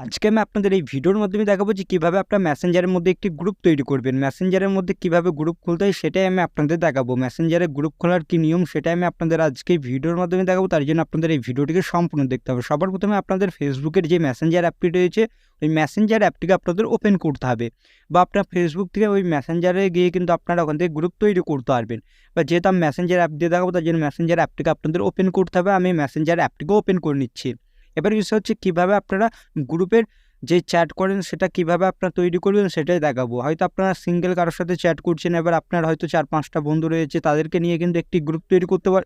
আজকে আমি আপনাদের এই ভিডিওর মাধ্যমে দেখাবো যে কীভাবে আপনার ম্যাসেঞ্জারের মধ্যে একটি গ্রুপ তৈরি করবেন। ম্যাসেঞ্জারের মধ্যে কীভাবে গ্রুপ খুলতে হয় সেটাই আমি আপনাদের দেখাবো। মেসেঞ্জারে গ্রুপ খোলার কী নিয়ম সেটাই আমি আপনাদের আজকে ভিডিওর মাধ্যমে দেখাবো। তার জন্য আপনাদের এই ভিডিওটিকে সম্পূর্ণ দেখতে হবে। সবার প্রথমে আপনাদের ফেসবুকের যে ম্যাসেঞ্জার অ্যাপটি রয়েছে, ওই মেসেঞ্জার অ্যাপটিকে আপনাদের ওপেন করতে হবে বা আপনার ফেসবুক থেকে ওই ম্যাসেঞ্জারে গিয়ে কিন্তু আপনারা ওখান থেকে গ্রুপ তৈরি করতে পারবেন। বা যেহেতু আমি ম্যাসেঞ্জার অ্যাপ দিয়ে দেখাবো, তার জন্য মেসেঞ্জার অ্যাপটিকে আপনাদের ওপেন করতে হবে। আমি ম্যাসেঞ্জার অ্যাপটিকে ওপেন করে নিচ্ছি। এবার বিষয় হচ্ছে কীভাবে আপনারা গ্রুপের যে চ্যাট করেন সেটা কীভাবে আপনারা তৈরি করবেন সেটাই দেখাবো। হয়তো আপনারা সিঙ্গেল কারোর সাথে চ্যাট করছেন, এবার আপনার হয়তো চার পাঁচটা বন্ধু রয়েছে, তাদেরকে নিয়ে কিন্তু একটি গ্রুপ তৈরি করতে পার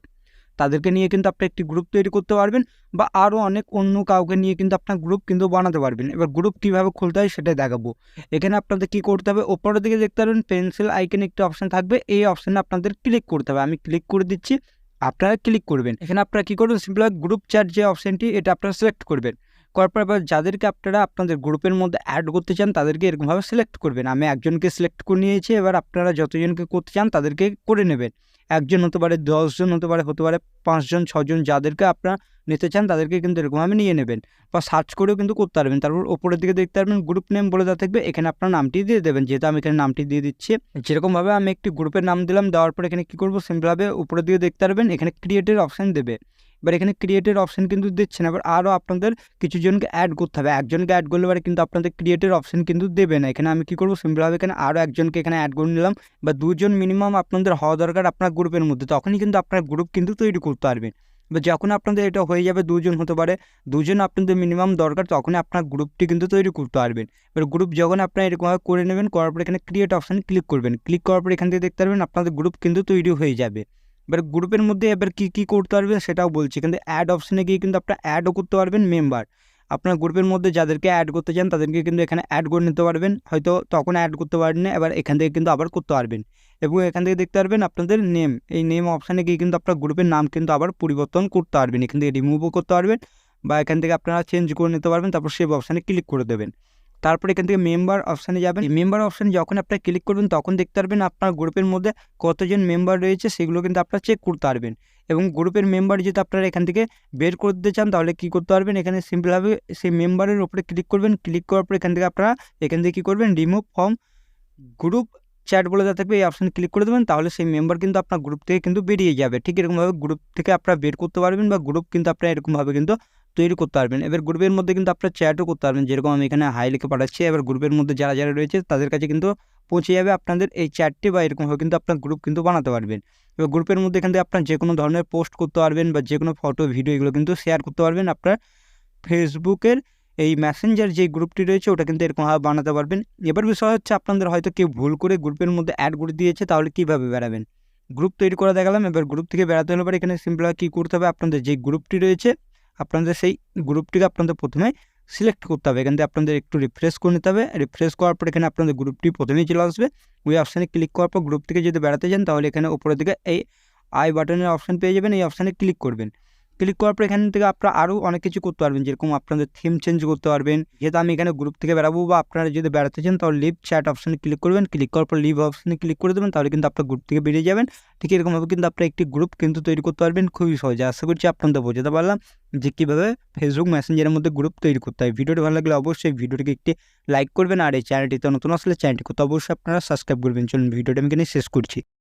তাদেরকে নিয়ে কিন্তু আপনি একটি গ্রুপ তৈরি করতে পারবেন বা আরও অনেক অন্য কাউকে নিয়ে কিন্তু আপনার গ্রুপ কিন্তু বানাতে পারবেন। এবার গ্রুপ কীভাবে খুলতে হয় সেটাই দেখাবো। এখানে আপনাদের কী করতে হবে? ওপরের দিকে দেখতে পারবেন পেন্সিল আইকন একটি অপশান থাকবে, এই অপশানে আপনাদের ক্লিক করতে হবে। আমি ক্লিক করে দিচ্ছি আপনারা ক্লিক করবেন। এখানে আপনারা কী করবেন? সিম্পল গ্রুপ চ্যাট যে অপশানটি এটা আপনারা সিলেক্ট করবেন। করার পর এবার যাদেরকে আপনারা আপনাদের গ্রুপের মধ্যে অ্যাড করতে চান, তাদেরকে এরকমভাবে সিলেক্ট করবেন। আমি একজনকে সিলেক্ট করে নিয়েছি, এবার আপনারা যতজনকে করতে চান, তাদেরকে করে নেবেন। একজন হতে পারে দশজন হতে পারে হতে পারে পাঁচজন ছজন যাদেরকে আপনারা নিতে চান, তাদেরকে কিন্তু এরকমভাবে নিয়ে নেবেন বা সার্চ করেও কিন্তু করতে পারবেন। তারপর ওপরের দিকে দেখতে পারবেন গ্রুপ নেম বলে দেওয়া থাকবে, এখানে আপনার নামটি দিয়ে দেবেন। যেহেতু আমি এখানে নামটি দিয়ে দিচ্ছি, যেরকমভাবে আমি একটি গ্রুপের নাম দিলাম, দেওয়ার পর এখানে কী করব? সিম্পলভাবে উপরের দিকে দেখতে পারবেন, এখানে ক্রিয়েটের অপশান দেবে। এবার এখানে ক্রিয়েটের অপশান কিন্তু দিচ্ছে না এবার আরও আপনাদের কিছু জনকে অ্যাড করতে হবে। একজনকে অ্যাড করলে পরে কিন্তু আপনাদের ক্রিয়েটের অপশান কিন্তু দেবে না। এখানে আমি কী করব? সিম্পলভাবে এখানে আরও একজনকে এখানে অ্যাড করে নিলাম। বা দুজন মিনিমাম আপনাদের হওয়া দরকার আপনার গ্রুপের মধ্যে। তখনই কিন্তু আপনার গ্রুপ কিন্তু তৈরি করতে পারবেন বা যখন আপনাদের এটা হয়ে যাবে, দুজন হতে পারে। দুজন আপনাদের মিনিমাম দরকার, তখনই আপনার গ্রুপটি কিন্তু তৈরি করতে পারবেন। এবার গ্রুপ যখন আপনার এরকমভাবে করে নেবেন, করার পর এখানে ক্রিয়েট অপশানে ক্লিক করবেন। ক্লিক করার পর এখান থেকে দেখতে পারবেন আপনাদের গ্রুপ কিন্তু তৈরি হয়ে যাবে। এবার গ্রুপের মধ্যে এবার কী কী করতে পারবে সেটাও বলছি। কিন্তু অ্যাড অপশানে গিয়ে কিন্তু আপনার অ্যাডও করতে পারবেন মেম্বার আপনার গ্রুপের মধ্যে যাদেরকে অ্যাড করতে চান তাদেরকে কিন্তু এখানে অ্যাড করে নিতে পারবেন। হয়তো তখন অ্যাড করতে পারেন না এবার এখান থেকে কিন্তু আবার করতে পারবেন। এবং এখান থেকে দেখতে পারবেন আপনাদের নেম এই নেম অপশানে গিয়ে কিন্তু আপনার গ্রুপের নাম কিন্তু আবার পরিবর্তন করতে পারবেন। এখান থেকে রিমুভও করতে পারবেন বা এখান থেকে আপনারা চেঞ্জ করে নিতে পারবেন, তারপর সেভ অপশানে ক্লিক করে দেবেন। তারপর এখান থেকে মেম্বার অপশানে যাবেন। মেম্বার অপশানে যখন আপনারা ক্লিক করবেন, তখন দেখতে পারবেন আপনার গ্রুপের মধ্যে কতজন মেম্বার রয়েছে, সেগুলো কিন্তু আপনারা চেক করতে পারবেন। এবং গ্রুপের মেম্বার যদি আপনারা এখান থেকে বের করে দিতে চান, তাহলে কী করতে পারবেন? এখানে সিম্পলভাবে সেই মেম্বারের উপরে ক্লিক করবেন। ক্লিক করার পর এখান থেকে আপনারা এখান থেকে কী করবেন? রিমুভ ফর্ম গ্রুপ চ্যাট বলে দেওয়া থাকবে, এই অপশানে ক্লিক করে দেবেন। তাহলে সেই মেম্বার কিন্তু আপনার গ্রুপ থেকে কিন্তু বেরিয়ে যাবে। ঠিক এরকমভাবে গ্রুপ থেকে আপনারা বের করতে পারবেন বা গ্রুপ কিন্তু আপনারা এরকমভাবে কিন্তু তৈরি করতে পারবেন। এবার গ্রুপের মধ্যে কিন্তু আপনারা চ্যাটও করতে পারবেন। যেরকম আমি এখানে হাই লিখে পাঠাচ্ছি। এবার গ্রুপের মধ্যে যারা যারা রয়েছে, তাদের কাছে কিন্তু পৌঁছে যাবে আপনাদের এই চ্যাটটি বা এরকমভাবে কিন্তু আপনার গ্রুপ কিন্তু বানাতে পারবেন। এবার গ্রুপের মধ্যে এখান থেকে আপনার যে কোনো ধরনের পোস্ট করতে পারবেন বা যে কোনো ফটো ভিডিও এগুলো কিন্তু শেয়ার করতে পারবেন। আপনার ফেসবুকের এই ম্যাসেঞ্জার যে গ্রুপটি রয়েছে, ওটা কিন্তু এরকমভাবে বানাতে পারবেন। এবার বিষয় হচ্ছে আপনাদের হয়তো কেউ ভুল করে গ্রুপের মধ্যে অ্যাড করে দিয়েছে, তাহলে কীভাবে বেরাবেন? গ্রুপ তৈরি করে দেখালাম। এবার গ্রুপ থেকে বেড়াতে হলে পরে এখানে সিম্পলভাবে কী করতে হবে? আপনাদের যে গ্রুপটি রয়েছে আপনাদের সেই গ্রুপটিকে আপনাদের প্রথমে সিলেক্ট করতে হবে। এখান থেকে আপনাদের একটু রিফ্রেশ করে নিতে হবে। রিফ্রেশ করার পর এখানে আপনাদের গ্রুপটি প্রথমেই চলে আসবে। ওই অপশানে ক্লিক করার পর গ্রুপ থেকে যদি বেড়াতে যান তাহলে এখানে উপরের দিকে এই আই বাটনের অপশান পেয়ে যাবেন। এই অপশানে ক্লিক করবেন। ক্লিক করার পর এখান থেকে আপনারা আরও অনেক কিছু করতে পারবেন। যেরকম আপনাদের থিম চেঞ্জ করতে পারবেন, যেহেতু আমি এখানে গ্রুপ থেকে বেরাবো বা আপনারা যদি বেড়াতে চান, তাহলে লিভ চ্যাট অপশানে ক্লিক করবেন। ক্লিক করার পর লিভ অপশানে ক্লিক করে দেবেন, তাহলে কিন্তু আপনার গ্রুপ থেকে বেরিয়ে যাবেন। ঠিক এরকমভাবে কিন্তু আপনারা একটি গ্রুপ কিন্তু তৈরি করতে পারবেন খুবই সহজে। আশা করছি আপনাদের বোঝাতে পারলাম যে কীভাবে ফেসবুক মেসেঞ্জারের মধ্যে গ্রুপ তৈরি করতে হয়। ভিডিওটি ভালো লাগলে অবশ্যই ভিডিওটিকে একটি লাইক করবেন আর এই চ্যানেলটিতে নতুন আসলে চ্যানেলটি করতে অবশ্যই আপনারা সাবস্ক্রাইব করবেন। চলুন ভিডিওটি আমি এখানে শেষ করছি।